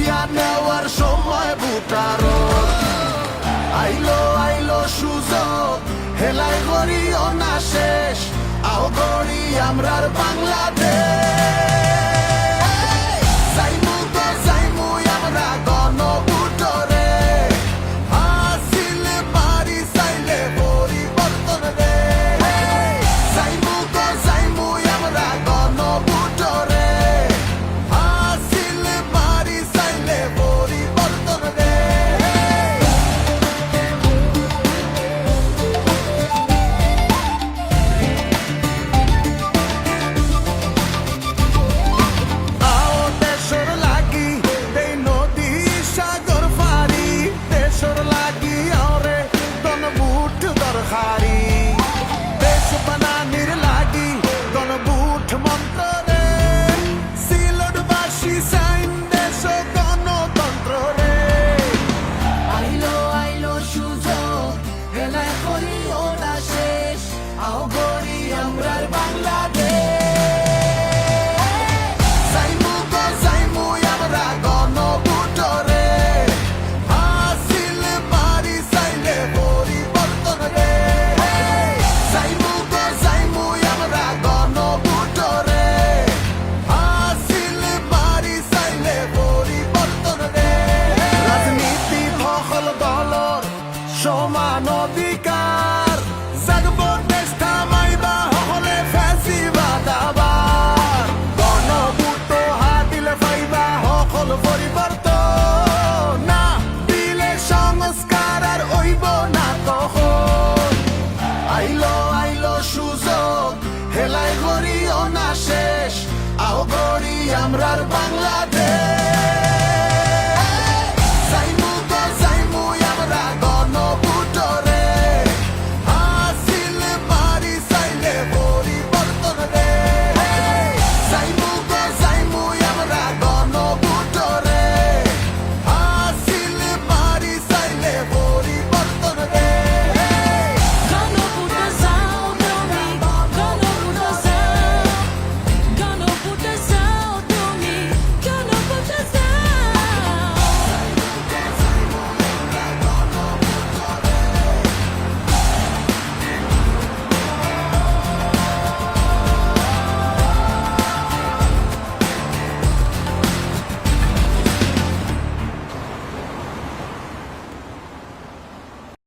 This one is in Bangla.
বাসিয়া নেওয়ার সময় বুটার আইলো আইলো সুযোগ, হেলাই গড়ি অনা শেষ। আও গড়ি আমরার বাংলাদেশ। আও গড়ি আমরার বাংলাদেশ। সাইমু গো সাইমু আমরা গণভোটরে। আসিলে পারি চাইলে পরিবর্তন রে। সাইমু গো সাইমু আমরা গণভোটরে। আসিলে পারি চাইলে পরিবর্তন রে। রাজনীতি সকল দলৰ সমান আমরার বাংলা